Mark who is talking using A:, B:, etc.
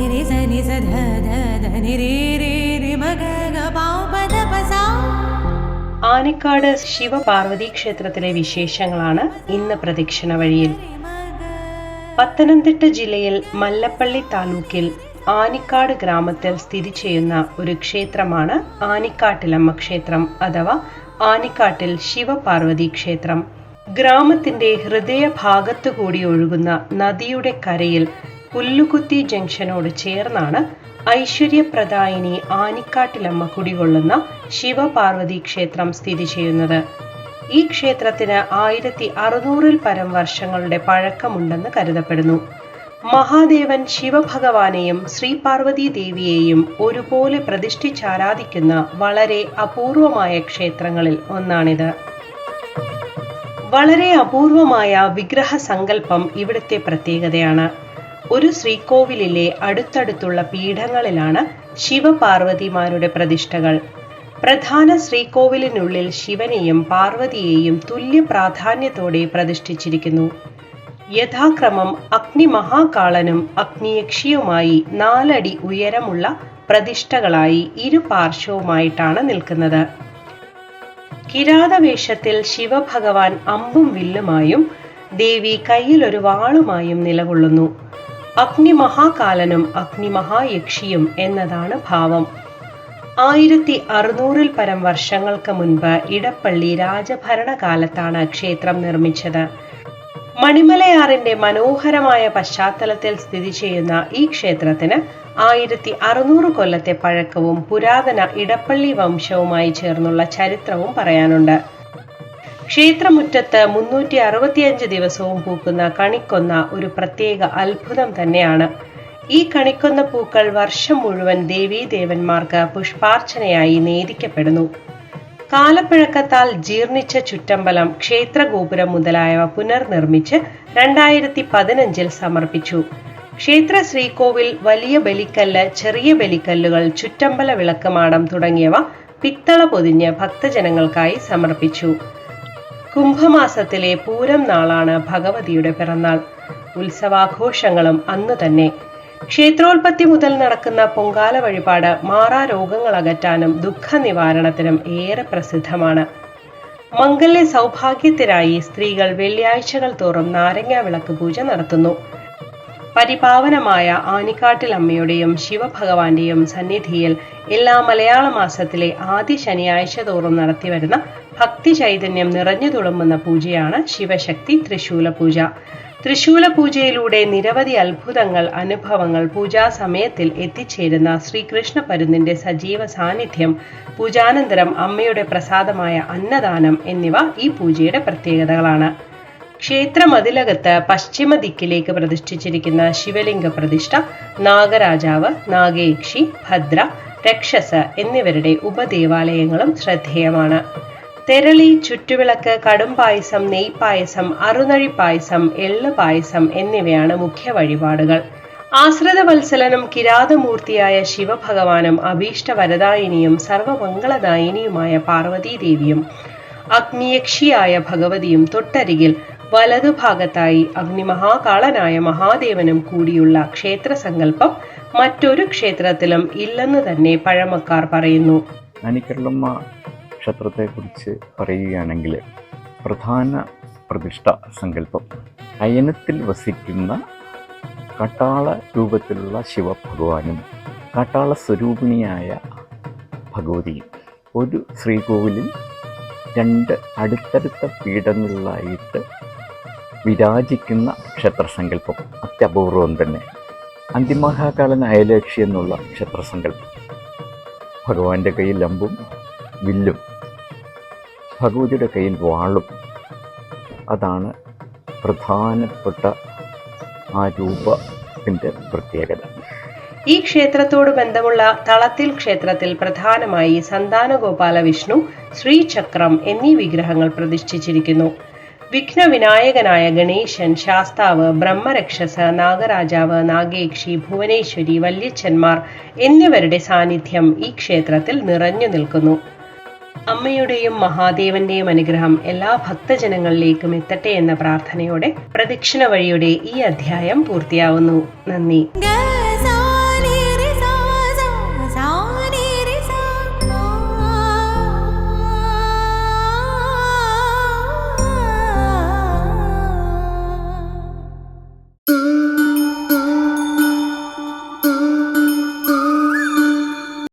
A: ని రి స ആനക്കാട് ശിവപാർവതി ക്ഷേത്രത്തിലെ വിശേഷങ്ങളാണ് ഇന്ന് പ്രദക്ഷിണ വഴിയിൽ പത്തനംതിട്ട ജില്ലയിൽ മല്ലപ്പള്ളി താലൂക്കിൽ ആനിക്കാട് ഗ്രാമത്തിൽ സ്ഥിതി ചെയ്യുന്ന ഒരു ക്ഷേത്രമാണ് ആനിക്കാട്ടിലമ്മ ക്ഷേത്രം അഥവാ ആനിക്കാട്ടിൽ ശിവപാർവതി ക്ഷേത്രം ഗ്രാമത്തിന്റെ ഹൃദയഭാഗത്തു കൂടി ഒഴുകുന്ന നദിയുടെ കരയിൽ പുല്ലുകുത്തി ജംഗ്ഷനോട് ചേർന്നാണ് ഐശ്വര്യപ്രദായിനി ആനിക്കാട്ടിലമ്മ കുടികൊള്ളുന്ന ശിവപാർവതി ക്ഷേത്രം സ്ഥിതി ചെയ്യുന്നത്. ഈ ക്ഷേത്രത്തിന് ആയിരത്തി അറുന്നൂറിൽ പരം വർഷങ്ങളുടെ പഴക്കമുണ്ടെന്ന് കരുതപ്പെടുന്നു. മഹാദേവൻ ശിവഭഗവാനെയും ശ്രീപാർവതി ദേവിയെയും ഒരുപോലെ പ്രതിഷ്ഠിച്ചാരാധിക്കുന്ന വളരെ അപൂർവമായ ക്ഷേത്രങ്ങളിൽ ഒന്നാണിത്. വളരെ അപൂർവമായ വിഗ്രഹ സങ്കല്പം ഇവിടുത്തെ പ്രത്യേകതയാണ്. ഒരു ശ്രീകോവിലിലെ അടുത്തടുത്തുള്ള പീഠങ്ങളിലാണ് ശിവപാർവതിമാരുടെ പ്രതിഷ്ഠകൾ. പ്രധാന ശ്രീകോവിലിനുള്ളിൽ ശിവനെയും പാർവതിയെയും തുല്യ പ്രാധാന്യത്തോടെ പ്രതിഷ്ഠിച്ചിരിക്കുന്നു. യഥാക്രമം അഗ്നി മഹാകാളനും അഗ്നിയക്ഷിയുമായി നാലടി ഉയരമുള്ള പ്രതിഷ്ഠകളായി ഇരു പാർശ്വവുമായിട്ടാണ് നിൽക്കുന്നത്. കിരാതവേഷത്തിൽ ശിവഭഗവാൻ അമ്പും വില്ലുമായും ദേവി കയ്യിലൊരു വാളുമായും നിലകൊള്ളുന്നു. അഗ്നി അഗ്നിമഹായക്ഷിയും അഗ്നി മഹായക്ഷിയും എന്നതാണ് ഭാവം. ആയിരത്തി അറുന്നൂറിൽ പരം വർഷങ്ങൾക്ക് മുൻപ് ഇടപ്പള്ളി രാജഭരണകാലത്താണ് ക്ഷേത്രം നിർമ്മിച്ചത്. മണിമലയാറിന്റെ മനോഹരമായ പശ്ചാത്തലത്തിൽ സ്ഥിതി ചെയ്യുന്ന ഈ ക്ഷേത്രത്തിന് ആയിരത്തി അറുന്നൂറ് കൊല്ലത്തെ പഴക്കവും പുരാതന ഇടപ്പള്ളി വംശവുമായി ചേർന്നുള്ള ചരിത്രവും പറയാനുണ്ട്. ക്ഷേത്രമുറ്റത്ത് മുന്നൂറ്റി അറുപത്തിയഞ്ച് ദിവസവും പൂക്കുന്ന കണിക്കൊന്ന ഒരു പ്രത്യേക അത്ഭുതം തന്നെയാണ്. ഈ കണിക്കൊന്ന പൂക്കൾ വർഷം മുഴുവൻ ദേവീദേവന്മാർക്ക് പുഷ്പാർച്ചനയായി നേദിക്കപ്പെടുന്നു കാലപ്പഴക്കത്താൽ ജീർണിച്ച ചുറ്റമ്പലം ക്ഷേത്രഗോപുരം മുതലായവ പുനർനിർമ്മിച്ച് രണ്ടായിരത്തി പതിനഞ്ചിൽ സമർപ്പിച്ചു. ക്ഷേത്ര ശ്രീകോവിൽ വലിയ ബലിക്കല്ല് ചെറിയ ബലിക്കല്ലുകൾ ചുറ്റമ്പല വിളക്കമാടം തുടങ്ങിയവ പിത്തള പൊതിഞ്ഞ് ഭക്തജനങ്ങൾക്കായി സമർപ്പിച്ചു. കുംഭമാസത്തിലെ പൂരം നാളാണ് ഭഗവതിയുടെ പിറന്നാൾ. ഉത്സവാഘോഷങ്ങളും അന്ന് തന്നെ. ക്ഷേത്രോൽപത്തി മുതൽ നടക്കുന്ന പൊങ്കാല വഴിപാട് മാറാ രോഗങ്ങൾ അകറ്റാനും ദുഃഖ നിവാരണത്തിനും ഏറെ പ്രസിദ്ധമാണ്. മംഗല്യ സൗഭാഗ്യത്തിനായി സ്ത്രീകൾ വെള്ളിയാഴ്ചകൾ തോറും നാരങ്ങ വിളക്ക് പൂജ നടത്തുന്നു. പരിപാവനമായ ആനിക്കാട്ടിൽ അമ്മയുടെയും ശിവഭഗവാന്റെയും സന്നിധിയിൽ എല്ലാ മലയാള മാസത്തിലെ ആദ്യ ശനിയാഴ്ച തോറും നടത്തിവരുന്ന ഭക്തി ചൈതന്യം നിറഞ്ഞു തുളുമ്പുന്ന പൂജയാണ് ശിവശക്തി ത്രിശൂല പൂജ ത്രിശൂല പൂജയിലൂടെ നിരവധി അത്ഭുതങ്ങൾ അനുഭവങ്ങൾ പൂജാ സമയത്തിൽ എത്തിച്ചേരുന്ന ശ്രീകൃഷ്ണ പരുന്നിന്റെ സജീവ സാന്നിധ്യം പൂജാനന്തരം അമ്മയുടെ പ്രസാദമായ അന്നദാനം എന്നിവ ഈ പൂജയുടെ പ്രത്യേകതകളാണ്. ക്ഷേത്രമതിലകത്ത് പശ്ചിമ ദിക്കിലേക്ക് പ്രതിഷ്ഠിച്ചിരിക്കുന്ന ശിവലിംഗ പ്രതിഷ്ഠ നാഗരാജാവ് നാഗേക്ഷി ഭദ്ര രക്ഷസ് എന്നിവരുടെ ഉപദേവാലയങ്ങളും ശ്രദ്ധേയമാണ്. തെരളി ചുറ്റുവിളക്ക് കടും പായസം നെയ്പായസം അറുനഴി പായസം എള്ള് പായസം എന്നിവയാണ് മുഖ്യ വഴിപാടുകൾ. ആശ്രിത വത്സലനും കിരാതമൂർത്തിയായ ശിവഭഗവാനും അഭീഷ്ടവരദായിനിയും സർവമംഗളദായിനിയുമായ പാർവതീദേവിയും അഗ്നിയക്ഷിയായ ഭഗവതിയും തൊട്ടരികിൽ വലതുഭാഗത്തായി അഗ്നിമഹാകാളനായ മഹാദേവനും കൂടിയുള്ള ക്ഷേത്ര സങ്കല്പം മറ്റൊരു ക്ഷേത്രത്തിലും ഇല്ലെന്ന് തന്നെ പഴമക്കാർ പറയുന്നു.
B: ക്ഷേത്രത്തെക്കുറിച്ച് പറയുകയാണെങ്കിൽ പ്രധാന പ്രതിഷ്ഠ സങ്കല്പം. അയനത്തിൽ വസിക്കുന്ന കട്ടാള രൂപത്തിലുള്ള ശിവഭഗവാനും കട്ടാള സ്വരൂപിണിയായ ഭഗവതിയും ഒരു ശ്രീകോവിലിൽ രണ്ട് അടുത്തടുത്ത പീഠങ്ങളിലായിട്ട് വിരാജിക്കുന്ന ക്ഷേത്രസങ്കല്പം അത്യപൂർവം തന്നെ. അന്തിമഹാകാലൻ അയലക്ഷി എന്നുള്ള ക്ഷേത്രസങ്കല്പം. ഭഗവാന്റെ കയ്യിൽ അമ്പും വില്ലും ഭഗവതിയുടെ കയ്യിൽ വാളും. അതാണ് പ്രധാനപ്പെട്ട ആ രൂപത്തിന്റെ പ്രത്യേകത.
A: ഈ ക്ഷേത്രത്തോട് ബന്ധമുള്ള തളത്തിൽ ക്ഷേത്രത്തിൽ പ്രധാനമായി സന്താനഗോപാല വിഷ്ണു ശ്രീചക്രം എന്നീ വിഗ്രഹങ്ങൾ പ്രതിഷ്ഠിച്ചിരിക്കുന്നു. വിഘ്നവിനായകനായ ഗണേശൻ ശാസ്താവ് ബ്രഹ്മരക്ഷസ് നാഗരാജാവ് നാഗേക്ഷി ഭുവനേശ്വരി വല്യച്ഛന്മാർ എന്നിവരുടെ സാന്നിധ്യം ഈ ക്ഷേത്രത്തിൽ നിറഞ്ഞു നിൽക്കുന്നു. അമ്മയുടെയും മഹാദേവന്റെയും അനുഗ്രഹം എല്ലാ ഭക്തജനങ്ങളിലേക്കും എത്തട്ടെ എന്ന പ്രാർത്ഥനയോടെ പ്രദക്ഷിണ വഴിയുടെ ഈ അധ്യായം പൂർത്തിയാവുന്നു. നന്ദി.